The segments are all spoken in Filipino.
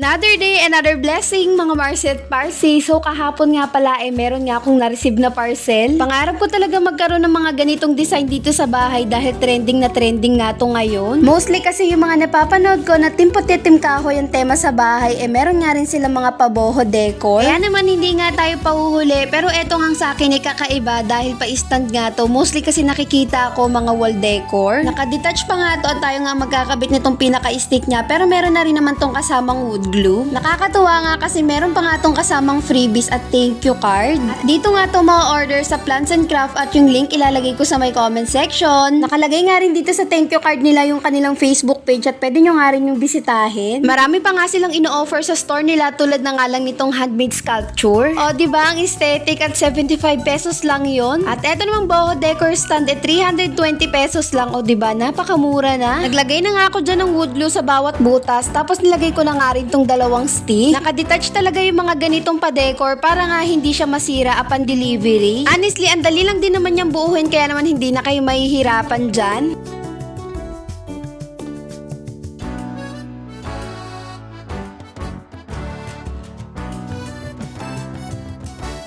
Another day, another blessing, mga Marset Parsi. So, kahapon nga pala, eh, meron nga akong na-receive na parcel. Pangarap ko talaga magkaroon ng mga ganitong design dito sa bahay dahil trending na trending nga to ngayon. Mostly kasi yung mga napapanood ko na timpo-titim kahoy ang tema sa bahay, eh, meron nga rin sila mga paboho decor. Kaya naman hindi nga tayo pahuhuli, pero eto nga sa akin ay kakaiba dahil pa-stand nga to. Mostly kasi nakikita ako mga wall decor. Nakadetach pa nga to at tayo nga magkakabit nitong pinaka-stick niya, pero meron na rin naman tong kasamang wood glue. Nakakatuwa nga kasi meron pa nga tong kasamang freebies at thank you card. At dito nga to mga order sa Plants and Craft at yung link ilalagay ko sa may comment section. Nakalagay nga rin dito sa thank you card nila yung kanilang Facebook page at pwede nyo nga rin yung bisitahin. Marami pa nga silang ino-offer sa store nila tulad na nga lang nitong handmade sculpture. O di ba ang aesthetic at 75 pesos lang yon. At eto namang boho decor stand at 320 pesos lang. O di ba napakamura na. Naglagay na nga ako dyan ng wood glue sa bawat butas tapos nilagay ko na nga rin tong dalawang stick. Nakadetach talaga yung mga ganitong pa-decor para nga hindi siya masira upon delivery. Honestly, ang dali lang din naman niyang buuhin kaya naman hindi na kayo mahihirapan dyan.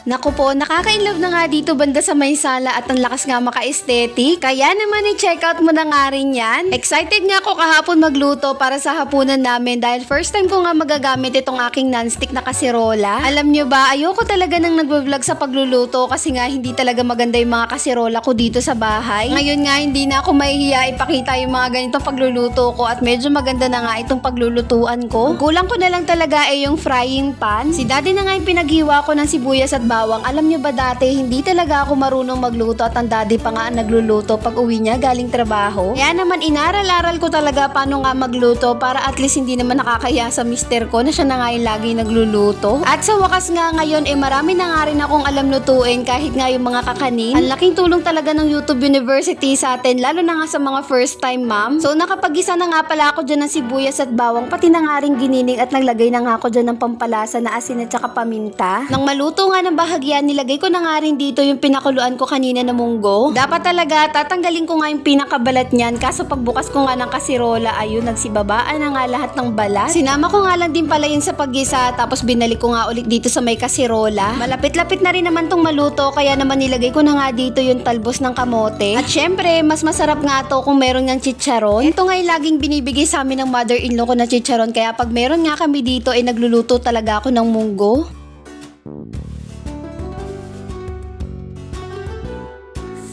Naku po, nakaka-inlove na nga dito banda sa may sala at ang lakas nga maka-aesthetic. Kaya naman i-check out mo na nga rin yan. Excited nga ako kahapon magluto para sa hapunan namin dahil first time ko nga magagamit itong aking non-stick na kasirola. Alam nyo ba, ayoko talaga nang nagbablog sa pagluluto kasi nga hindi talaga maganda yung mga kasirola ko dito sa bahay. Ngayon nga hindi na ako mahihiya ipakita yung mga ganitong pagluluto ko at medyo maganda na nga itong paglulutuan ko. Ang Kulang ko na lang talaga ay yung frying pan. Si daddy na nga yung pinaghiwa ko ng sibuyas at bawang. Alam nyo ba dati, hindi talaga ako marunong magluto at ang daddy pa nga ang nagluluto pag uwi niya galing trabaho. Kaya naman inaral-aral ko talaga paano nga magluto para at least hindi naman nakakaya sa mister ko na siya na nga yung lagi nagluluto. At sa wakas nga ngayon, eh marami na nga rin akong alam lutuin kahit nga yung mga kakanin. Ang laking tulong talaga ng YouTube University sa atin, lalo na nga sa mga first time ma'am. So nakapag-isa na nga pala ako dyan ng sibuyas at bawang, pati na nga rin ginining at naglagay na nga ako dyan ng pampalasa na asin at saka paminta. Nang maluto nga ng bahagyan, nilagay ko na nga rin dito yung pinakuluan ko kanina na munggo. Dapat talaga tatanggalin ko nga yung pinakabalat niyan kaso pagbukas ko nga ng kasirola, ayun, nagsibabaan na nga lahat ng balat. Sinama ko nga lang din pala yun sa paggisa tapos binalik ko nga ulit dito sa may kasirola. Malapit-lapit na rin naman tong maluto kaya naman nilagay ko na nga dito yung talbos ng kamote. At syempre, mas masarap nga to kung meron ng chicharon. Ito nga yung laging binibigay sa amin ng mother-in-law ko na chicharon kaya pag meron nga kami dito ay nagluluto talaga ako ng munggo.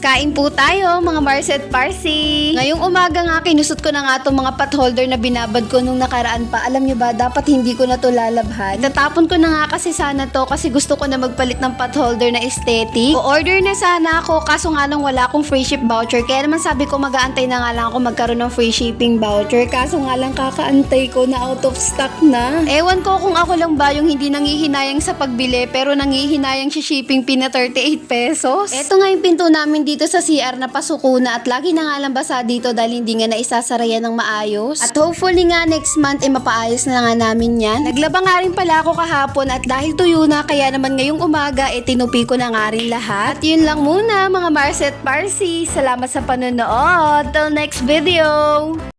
Kain po tayo, mga Marset Parsi. Ngayong umaga nga, kinusot ko na nga itong mga pot holder na binabad ko nung nakaraan pa. Alam nyo ba, dapat hindi ko na to lalabhan. Tatapon ko na nga kasi sana to kasi gusto ko na magpalit ng pot holder na aesthetic. O-order na sana ako, kaso nga lang wala akong free ship voucher. Kaya naman sabi ko mag-aantay na nga lang ako magkaroon ng free shipping voucher. Kaso nga lang kakaantay ko na out of stock na. Ewan ko kung ako lang ba yung hindi nangihinayang sa pagbili pero nangihinayang si shipping fee na 38 pesos. Eto nga yung pinto namin dito sa CR na pasuko na at lagi na nga lang basa dito dahil hindi nga naisasara yan ng maayos. At hopefully nga next month ay mapaayos na nga namin yan. Naglaba nga rin pala ako kahapon at dahil tuyo na kaya naman ngayong umaga eh tinupi ko na nga rin lahat. At yun lang muna mga Marset Parsi. Salamat sa panonood. Till next video!